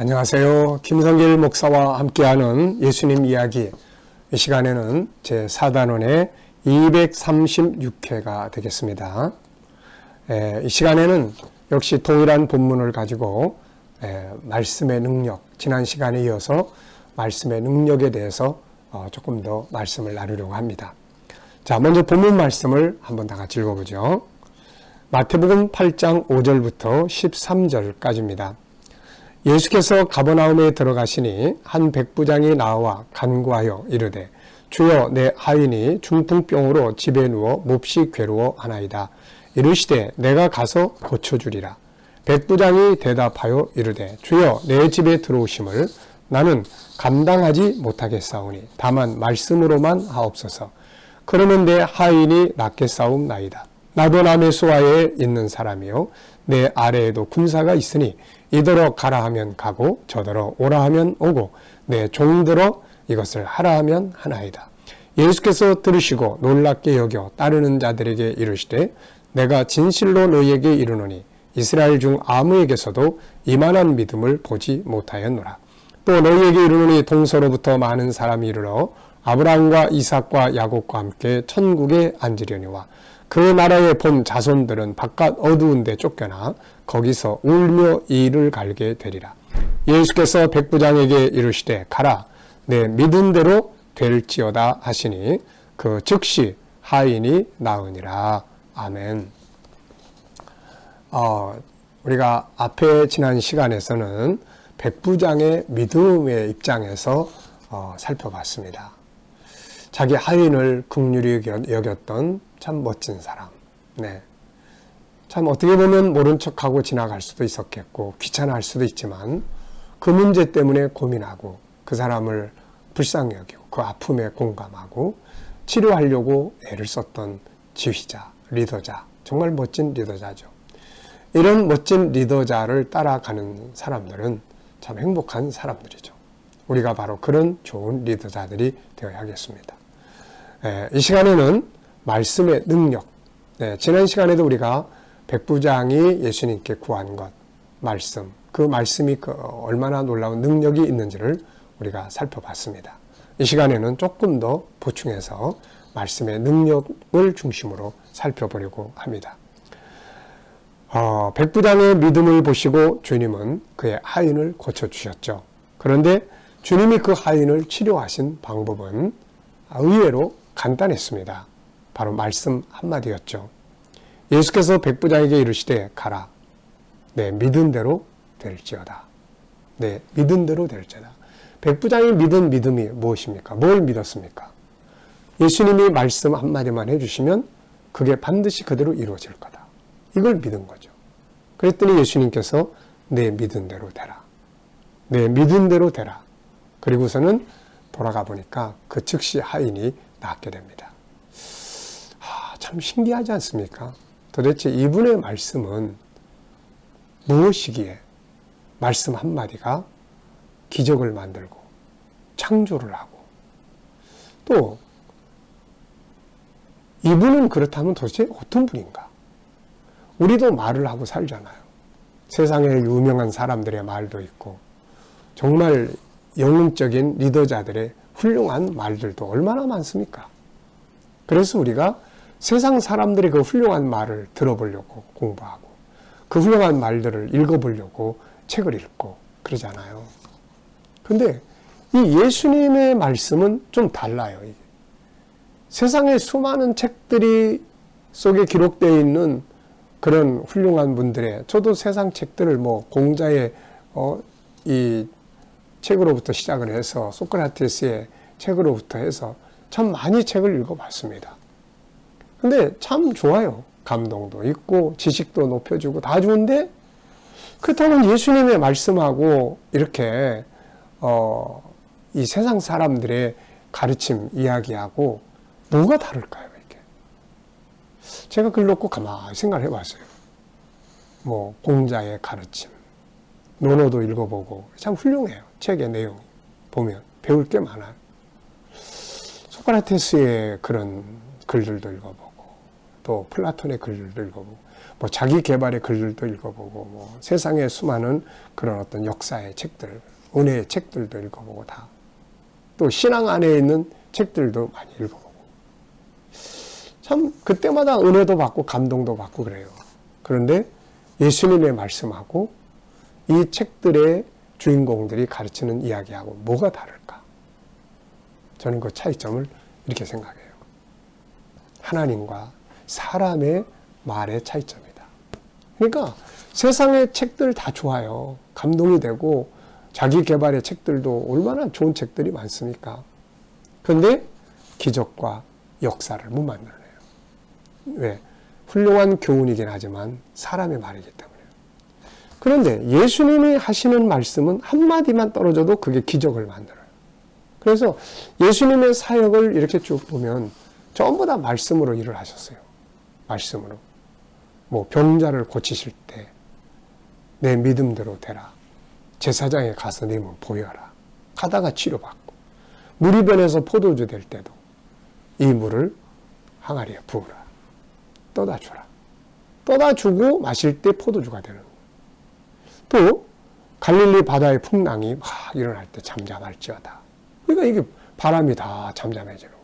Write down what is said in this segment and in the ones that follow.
안녕하세요. 김성길 목사와 함께하는 예수님 이야기. 이 시간에는 제 4단원의 236회가 되겠습니다. 에, 이 시간에는 역시 동일한 본문을 가지고 에, 말씀의 능력, 지난 시간에 이어서 말씀의 능력에 대해서 어, 조금 더 말씀을 나누려고 합니다. 자, 먼저 본문 말씀을 한번 다 같이 읽어보죠. 마태복음 8장 5절부터 13절까지입니다. 예수께서 가버나움에 들어가시니 한 백부장이 나와 간구하여 이르되 주여 내 하인이 중풍병으로 집에 누워 몹시 괴로워 하나이다. 이르시되 내가 가서 고쳐주리라. 백부장이 대답하여 이르되 주여 내 집에 들어오심을 나는 감당하지 못하겠사오니 다만 말씀으로만 하옵소서. 그러면 내 하인이 낫겠사옵나이다. 나도 남의 수하에 있는 사람이요 내 아래에도 군사가 있으니 이더러 가라 하면 가고 저더러 오라 하면 오고 내 종들어 이것을 하라 하면 하나이다. 예수께서 들으시고 놀랍게 여겨 따르는 자들에게 이르시되 내가 진실로 너희에게 이르노니 이스라엘 중 아무에게서도 이만한 믿음을 보지 못하였노라. 또 너희에게 이르노니 동서로부터 많은 사람이 이르러 아브라함과 이삭과 야곱과 함께 천국에 앉으려니와 그 나라의 본 자손들은 바깥 어두운 데 쫓겨나 거기서 울며 이를 갈게 되리라. 예수께서 백부장에게 이르시되 가라 내 믿은 대로 될지어다 하시니 그 즉시 하인이 나으니라. 아멘. 어, 우리가 앞에 지난 시간에서는 백부장의 믿음의 입장에서 어, 살펴봤습니다. 자기 하인을 극률이 여겼던 참 멋진 사람. 네. 참 어떻게 보면 모른 척하고 지나갈 수도 있었겠고 귀찮아할 수도 있지만 그 문제 때문에 고민하고 그 사람을 불쌍히 여기고 그 아픔에 공감하고 치료하려고 애를 썼던 지휘자, 리더자, 정말 멋진 리더자죠. 이런 멋진 리더자를 따라가는 사람들은 참 행복한 사람들이죠. 우리가 바로 그런 좋은 리더자들이 되어야겠습니다. 예, 이 시간에는 말씀의 능력. 네, 지난 시간에도 우리가 백부장이 예수님께 구한 것, 말씀, 그 말씀이 그 얼마나 놀라운 능력이 있는지를 우리가 살펴봤습니다. 이 시간에는 조금 더 보충해서 말씀의 능력을 중심으로 살펴보려고 합니다. 어, 백부장의 믿음을 보시고 주님은 그의 하인을 고쳐주셨죠. 그런데 주님이 그 하인을 치료하신 방법은 의외로 간단했습니다. 바로 말씀 한마디였죠. 예수께서 백부장에게 이르시되 가라. 내 믿은 대로 될지어다. 내 믿은 대로 될지어다. 백부장이 믿은 믿음이 무엇입니까? 뭘 믿었습니까? 예수님이 말씀 한마디만 해주시면 그게 반드시 그대로 이루어질 거다. 이걸 믿은 거죠. 그랬더니 예수님께서 내 믿은 대로 되라. 내 믿은 대로 되라. 그리고서는 돌아가 보니까 그 즉시 하인이 낫게 됩니다. 아, 참 신기하지 않습니까? 도대체 이분의 말씀은 무엇이기에 말씀 한마디가 기적을 만들고 창조를 하고 또 이분은 그렇다면 도대체 어떤 분인가? 우리도 말을 하고 살잖아요. 세상에 유명한 사람들의 말도 있고 정말 영웅적인 리더자들의 훌륭한 말들도 얼마나 많습니까? 그래서 우리가 세상 사람들의 그 훌륭한 말을 들어보려고 공부하고 그 훌륭한 말들을 읽어보려고 책을 읽고 그러잖아요. 근데 이 예수님의 말씀은 좀 달라요. 이게. 세상의 수많은 책들이 속에 기록되어 있는 그런 훌륭한 분들의 저도 세상 책들을 뭐 공자의 어, 이 책으로부터 시작을 해서 소크라테스의 책으로부터 해서 참 많이 책을 읽어봤습니다. 근데 참 좋아요. 감동도 있고 지식도 높여주고 다 좋은데 그렇다면 예수님의 말씀하고 이렇게 어, 이 세상 사람들의 가르침 이야기하고 뭐가 다를까요? 이렇게 제가 그걸 놓고 가만히 생각을 해봤어요. 뭐 공자의 가르침, 논어도 읽어보고 참 훌륭해요. 책의 내용이 보면 배울 게 많아요. 소크라테스의 그런 글들도 읽어보고 또 플라톤의 글들도 읽어보고 뭐 자기 개발의 글들도 읽어보고 뭐 세상의 수많은 그런 어떤 역사의 책들, 은혜의 책들도 읽어보고 다 또 신앙 안에 있는 책들도 많이 읽어보고 참 그때마다 은혜도 받고 감동도 받고 그래요. 그런데 예수님의 말씀하고 이 책들의 주인공들이 가르치는 이야기하고 뭐가 다를까? 저는 그 차이점을 이렇게 생각해요. 하나님과 사람의 말의 차이점이다. 그러니까 세상의 책들 다 좋아요. 감동이 되고 자기 개발의 책들도 얼마나 좋은 책들이 많습니까? 그런데 기적과 역사를 못 만들어내요. 왜? 훌륭한 교훈이긴 하지만 사람의 말이기 때문에. 그런데 예수님이 하시는 말씀은 한마디만 떨어져도 그게 기적을 만들어요. 그래서 예수님의 사역을 이렇게 쭉 보면 전부 다 말씀으로 일을 하셨어요. 말씀으로. 뭐 병자를 고치실 때 내 믿음대로 되라. 제사장에 가서 내 몸 보여라. 가다가 치료받고 물이 변해서 포도주 될 때도 이 물을 항아리에 부으라. 떠다 주라. 떠다 주고 마실 때 포도주가 되는 거예요. 또 갈릴리 바다의 풍랑이 막 일어날 때 잠잠할지어다. 그러니까 이게 바람이 다 잠잠해지는.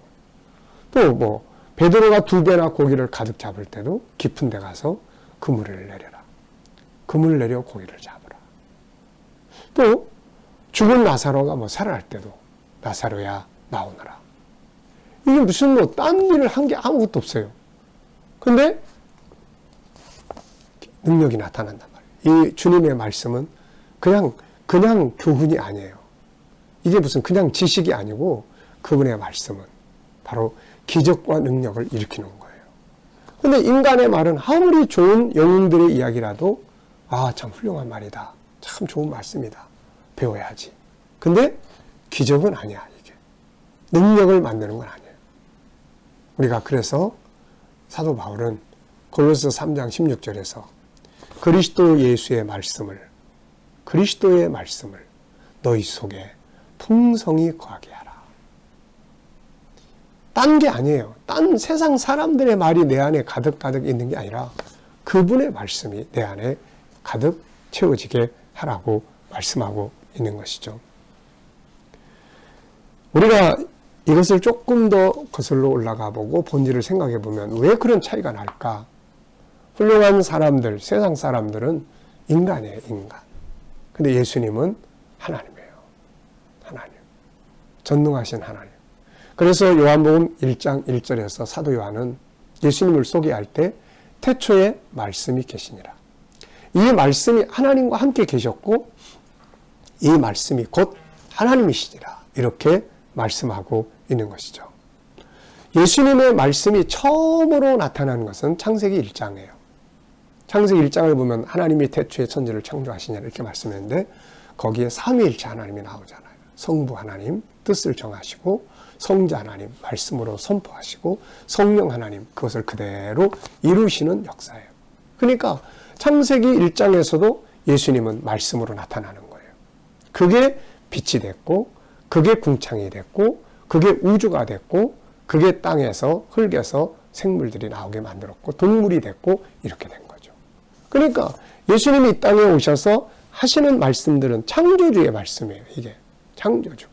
또 뭐 베드로가 두 배나 고기를 가득 잡을 때도 깊은 데 가서 그물을 내려라. 그물 내려 고기를 잡으라. 또 죽은 나사로가 뭐 살아날 때도 나사로야 나오너라. 이게 무슨 뭐 딴 일을 한 게 아무것도 없어요. 근데 능력이 나타난단 말이에요. 이 주님의 말씀은 그냥 그냥 교훈이 아니에요. 이게 무슨 그냥 지식이 아니고 그분의 말씀은 바로 기적과 능력을 일으키는 거예요. 근데 인간의 말은 아무리 좋은 영웅들의 이야기라도 아, 참 훌륭한 말이다. 참 좋은 말씀이다. 배워야지. 근데 기적은 아니야, 이게. 능력을 만드는 건 아니에요. 우리가 그래서 사도 바울은 골로새 3장 16절에서 그리스도 예수의 말씀을 그리스도의 말씀을 너희 속에 풍성히 거하게 하라. 딴 게 아니에요. 딴 세상 사람들의 말이 내 안에 가득 가득 있는 게 아니라 그분의 말씀이 내 안에 가득 채워지게 하라고 말씀하고 있는 것이죠. 우리가 이것을 조금 더 거슬러 올라가 보고 본질을 생각해 보면 왜 그런 차이가 날까? 훌륭한 사람들, 세상 사람들은 인간이에요, 인간. 근데 예수님은 하나님이에요. 하나님. 전능하신 하나님. 그래서 요한복음 1장 1절에서 사도 요한은 예수님을 소개할 때 태초에 말씀이 계시니라. 이 말씀이 하나님과 함께 계셨고 이 말씀이 곧 하나님이시니라. 이렇게 말씀하고 있는 것이죠. 예수님의 말씀이 처음으로 나타나는 것은 창세기 1장이에요. 창세기 1장을 보면 하나님이 태초에 천지를 창조하시냐 이렇게 말씀했는데 거기에 삼위일체 하나님이 나오잖아요. 성부 하나님 뜻을 정하시고 성자 하나님 말씀으로 선포하시고 성령 하나님 그것을 그대로 이루시는 역사예요. 그러니까 창세기 1장에서도 예수님은 말씀으로 나타나는 거예요. 그게 빛이 됐고 그게 궁창이 됐고 그게 우주가 됐고 그게 땅에서 흙에서 생물들이 나오게 만들었고 동물이 됐고 이렇게 된 거죠. 그러니까 예수님이 이 땅에 오셔서 하시는 말씀들은 창조주의 말씀이에요. 이게 창조주.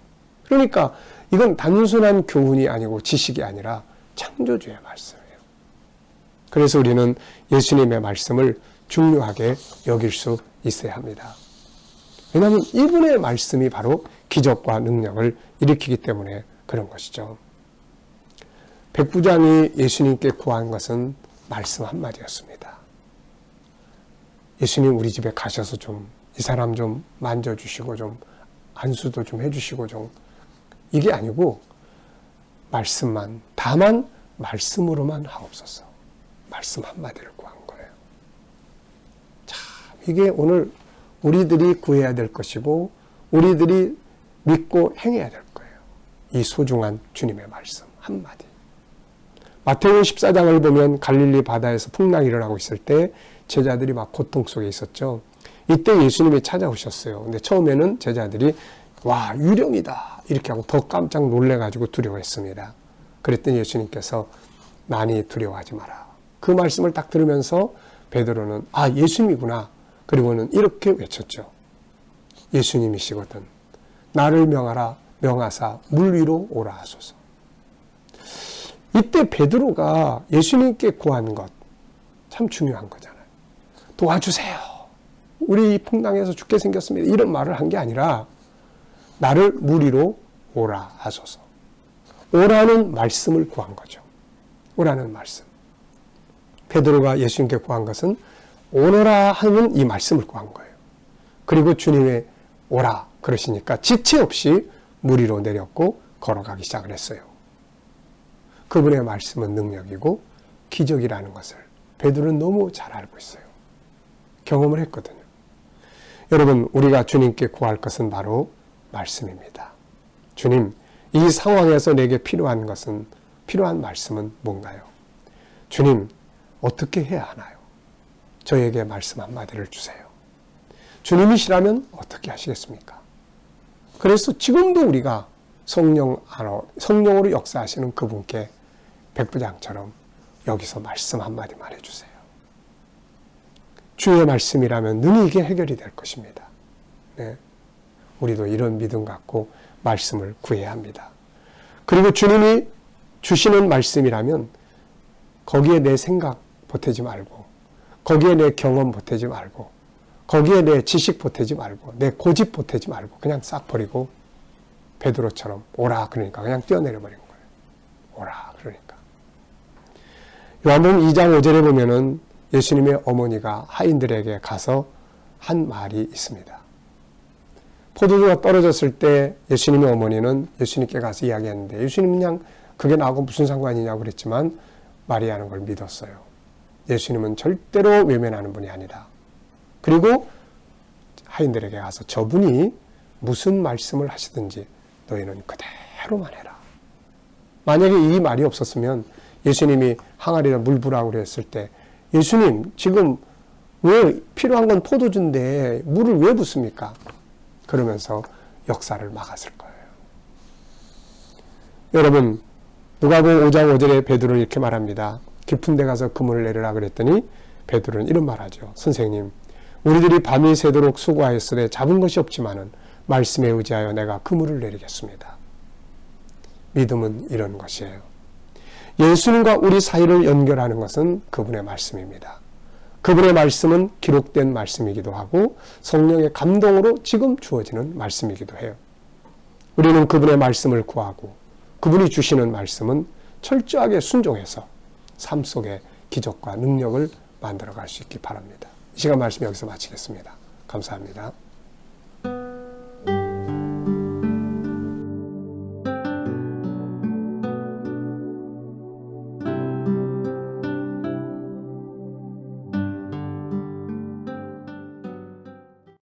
그러니까 이건 단순한 교훈이 아니고 지식이 아니라 창조주의 말씀이에요. 그래서 우리는 예수님의 말씀을 중요하게 여길 수 있어야 합니다. 왜냐하면 이분의 말씀이 바로 기적과 능력을 일으키기 때문에 그런 것이죠. 백부장이 예수님께 구한 것은 말씀 한마디였습니다. 예수님 우리 집에 가셔서 좀 이 사람 좀 만져주시고 좀 안수도 좀 해주시고 좀 이게 아니고 말씀만 다만 말씀으로만 하옵소서 말씀 한마디를 구한 거예요. 참 이게 오늘 우리들이 구해야 될 것이고 우리들이 믿고 행해야 될 거예요. 이 소중한 주님의 말씀 한마디. 마태복음 14장을 보면 갈릴리 바다에서 풍랑이 일어나고 있을 때 제자들이 막 고통 속에 있었죠. 이때 예수님이 찾아오셨어요. 근데 처음에는 제자들이 와 유령이다 이렇게 하고 더 깜짝 놀래가지고 두려워했습니다. 그랬더니 예수님께서 많이 두려워하지 마라. 그 말씀을 딱 들으면서 베드로는 아 예수님이구나. 그리고는 이렇게 외쳤죠. 예수님이시거든. 나를 명하라 명하사 물 위로 오라 하소서. 이때 베드로가 예수님께 구한 것 참 중요한 거잖아요. 도와주세요. 우리 풍랑에서 죽게 생겼습니다. 이런 말을 한 게 아니라 나를 물 위로 오라 하소서. 오라는 말씀을 구한 거죠. 오라는 말씀. 베드로가 예수님께 구한 것은 오너라 하는 이 말씀을 구한 거예요. 그리고 주님의 오라 그러시니까 지체 없이 물 위로 내렸고 걸어가기 시작을 했어요. 그분의 말씀은 능력이고 기적이라는 것을 베드로는 너무 잘 알고 있어요. 경험을 했거든요. 여러분, 우리가 주님께 구할 것은 바로 말씀입니다. 주님, 이 상황에서 내게 필요한 것은, 필요한 말씀은 뭔가요? 주님, 어떻게 해야 하나요? 저에게 말씀 한마디를 주세요. 주님이시라면 어떻게 하시겠습니까? 그래서 지금도 우리가 성령 안으로, 성령으로 역사하시는 그분께 백부장처럼 여기서 말씀 한마디만 해주세요. 주의 말씀이라면 능히 이게 해결이 될 것입니다. 네. 우리도 이런 믿음 갖고 말씀을 구해야 합니다. 그리고 주님이 주시는 말씀이라면 거기에 내 생각 보태지 말고 거기에 내 경험 보태지 말고 거기에 내 지식 보태지 말고 내 고집 보태지 말고 그냥 싹 버리고 베드로처럼 오라 그러니까 그냥 뛰어내려 버린 거예요. 오라 그러니까. 요한복음 2장 5절에 보면은 예수님의 어머니가 하인들에게 가서 한 말이 있습니다. 포도주가 떨어졌을 때 예수님의 어머니는 예수님께 가서 이야기했는데 예수님 그냥 그게 나하고 무슨 상관이냐고 그랬지만 마리아는 걸 믿었어요. 예수님은 절대로 외면하는 분이 아니다. 그리고 하인들에게 가서 저분이 무슨 말씀을 하시든지 너희는 그대로만 해라. 만약에 이 말이 없었으면 예수님이 항아리에 물 부라고 그랬을 때 예수님 지금 왜 필요한 건 포도주인데 물을 왜 붓습니까? 그러면서 역사를 막았을 거예요. 여러분 누가복음 5장 5절에 베드로는 이렇게 말합니다. 깊은 데 가서 그물을 내리라 그랬더니 베드로는 이런 말하죠. 선생님 우리들이 밤이 새도록 수고하였으되 잡은 것이 없지만은 말씀에 의지하여 내가 그물을 내리겠습니다. 믿음은 이런 것이에요. 예수님과 우리 사이를 연결하는 것은 그분의 말씀입니다. 그분의 말씀은 기록된 말씀이기도 하고 성령의 감동으로 지금 주어지는 말씀이기도 해요. 우리는 그분의 말씀을 구하고 그분이 주시는 말씀은 철저하게 순종해서 삶 속에 기적과 능력을 만들어 갈 수 있기 바랍니다. 이 시간 말씀 여기서 마치겠습니다. 감사합니다.